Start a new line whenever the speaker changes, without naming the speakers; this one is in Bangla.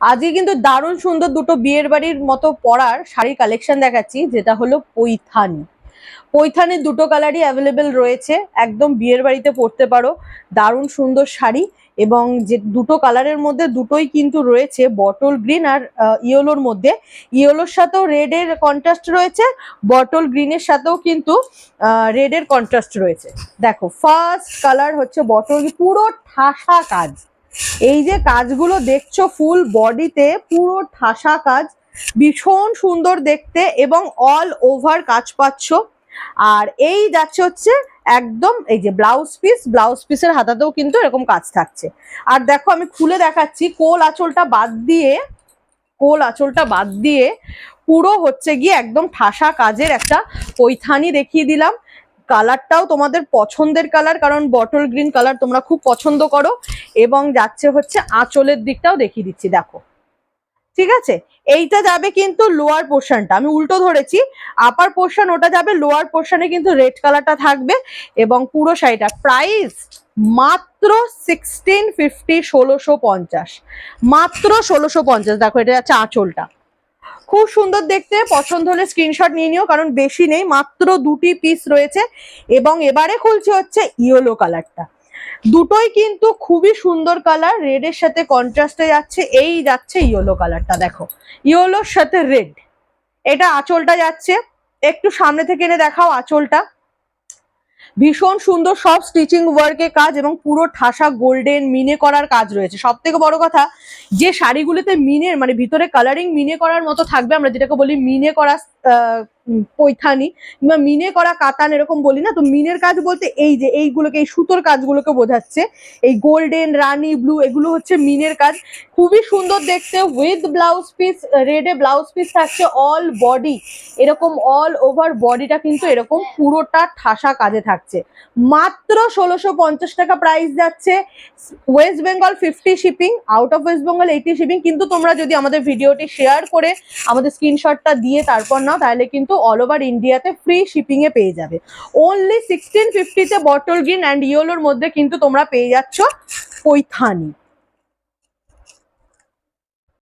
আজকে কিন্তু দারুণ সুন্দর দুটো বিয়ের বাড়ির মতো পরার শাড়ি কালেকশন দেখাচ্ছি, যেটা হলো পৈথানি। পৈথানির দুটো কালারই অ্যাভেলেবেল রয়েছে, একদম বিয়ের বাড়িতে পরতে পারো, দারুণ সুন্দর শাড়ি এবং যে দুটো কালারের মধ্যে দুটোই কিন্তু রয়েছে বটল গ্রিন আর ইয়েলোর মধ্যে। ইয়েলোর সাথেও রেডের কন্ট্রাস্ট রয়েছে বটল গ্রিনের সাথেও কিন্তু রেডের কন্ট্রাস্ট রয়েছে। দেখো ফার্স্ট কালার হচ্ছে বটল পুরো ঠাসা কাজ। এই যে কাজগুলো দেখছ ফুল বডিতে পুরো ঠাসা কাজ, ভীষণ সুন্দর দেখতে এবং অল ওভার কাজ পাচ্ছ। আর এই যাচ্ছে হচ্ছে একদম এই যে ব্লাউজ পিস ব্লাউজ পিসের হাতাতেও কিন্তু এরকম কাজ থাকছে। আর দেখো আমি খুলে দেখাচ্ছি, কোল আঁচলটা বাদ দিয়ে, কোল আঁচলটা বাদ দিয়ে পুরো হচ্ছে গিয়ে একদম ঠাসা কাজের একটা পৈথানি দেখিয়ে দিলাম। কালারটাও তোমাদের পছন্দের কালার, কারণ বটল গ্রিন কালার তোমরা খুব পছন্দ করো। এবং যাচ্ছে হচ্ছে আঁচলের দিকটাও দেখিয়ে দিচ্ছি, দেখো। ঠিক আছে? এইটা যাবে কিন্তু লোয়ার পোর্শনটা আমি উল্টো ধরেছি। আপার পোর্শন ওটা যাবে লোয়ার পোর্শনে কিন্তু রেড কালারটা থাকবে। এবং পুরো শাড়িটা প্রাইস মাত্র সিক্সটিন ফিফটি ষোলোশো পঞ্চাশ। মাত্র ষোলোশো পঞ্চাশ, দেখো এটা যাচ্ছে আঁচলটা। খুব সুন্দর দেখতে। পছন্দ হলে স্ক্রিনশট নিয়ে নিও, কারণ বেশি নেই, মাত্র দুটি পিস রয়েছে। এবং এবারে খুলছে হচ্ছে ইয়েলো কালারটা দুটোই কিন্তু খুবই সুন্দর কালার রেড এর সাথে কন্ট্রাস্টে যাচ্ছে। এই যাচ্ছে ইয়েলো কালারটা দেখো। ইয়েলোর সাথে রেড এটা আঁচলটা যাচ্ছে। একটু সামনে থেকে এনে দেখাও আঁচলটা। ভীষণ সুন্দর সব স্টিচিং ওয়ার্কে কাজ এবং পুরো ঠাসা গোল্ডেন মিনে করার কাজ রয়েছে। সব থেকে বড় কথা, যে শাড়িগুলোতে মিনের মানে ভিতরে কালারিং মিনে করার মতো থাকবে, আমরা যেটাকে বলি মিনে করা পৈথানি কিংবা মিনে করা কাতান এরকম বলি না, তো মিনের কাজ বলতে এই যে এইগুলোকে, এই সুতোর কাজগুলোকে বোঝাচ্ছে। এই গোল্ডেন, রানি, ব্লু এগুলো হচ্ছে মিনের কাজ। খুবই সুন্দর দেখতে উইথ ব্লাউজ পিস রেডে ব্লাউজ পিস থাকছে অল বডি এরকম অল ওভার বডিটা কিন্তু এরকম পুরোটা ঠাসা কাজে থাকছে। মাত্র ষোলোশো পঞ্চাশ টাকা প্রাইস যাচ্ছে। West Bengal fifty shipping out of West Bengal eighty shipping কিন্তু তোমরা যদি আমাদের ভিডিওটি শেয়ার করে আমাদের স্ক্রিনশটটা দিয়ে তারপর নাও, তাহলে কিন্তু অল ওভার ইন্ডিয়াতে ফ্রি শিপিং এ পেয়ে যাবে। ওনলি সিক্সটিন ফিফটিতে বটল গ্রিন অ্যান্ড ইয়েলোর মধ্যে কিন্তু তোমরা পেয়ে যাচ্ছ পৈথানি।